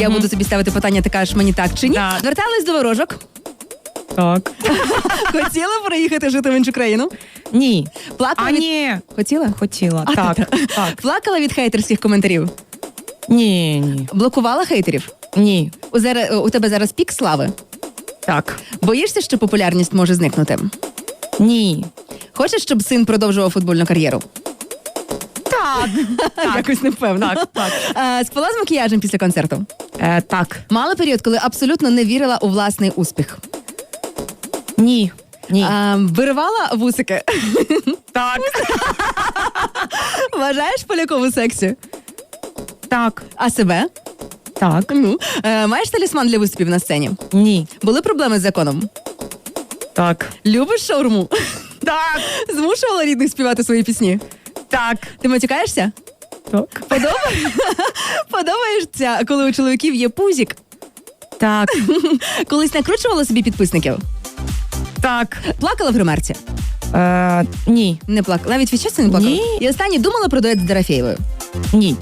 Я буду тобі ставити питання, ти кажеш мені так чи ні. Так. Звертались до ворожок. Так. Хотіла переїхати жити в іншу країну. Ні. Плакала А від... ні. Хотіла? Хотіла. А, так. та- так. Плакала від хейтерських коментарів. Ні, ні. Блокувала хейтерів. Ні. У, зараз, у тебе зараз пік слави. Так. Боїшся, що популярність може зникнути? Ні. Хочеш, щоб син продовжував футбольну кар'єру? Так. Якось непевно. Так, так. А, спала з макіяжем після концерту. Е, так. Мала період, коли абсолютно не вірила у власний успіх. Ні. Ні. А, виривала вусики. Так. Вважаєш полякову сексі? Так. А себе? Так. Ну. Е, маєш талісман для виступів на сцені? Ні. Були проблеми з законом? Так. Любиш шаурму? Так. Змушувала рідних співати свої пісні? Так. Ти матюкаєшся? Так. Подобає... Подобаєшся, коли у чоловіків є пузік? Так. Колись накручувала собі підписників? Так. Плакала в гримерці? Е, ні. Не плакала. Навіть від часу не плакала? Ні. І останнє думала про дует з Дорофєєвою. Ні.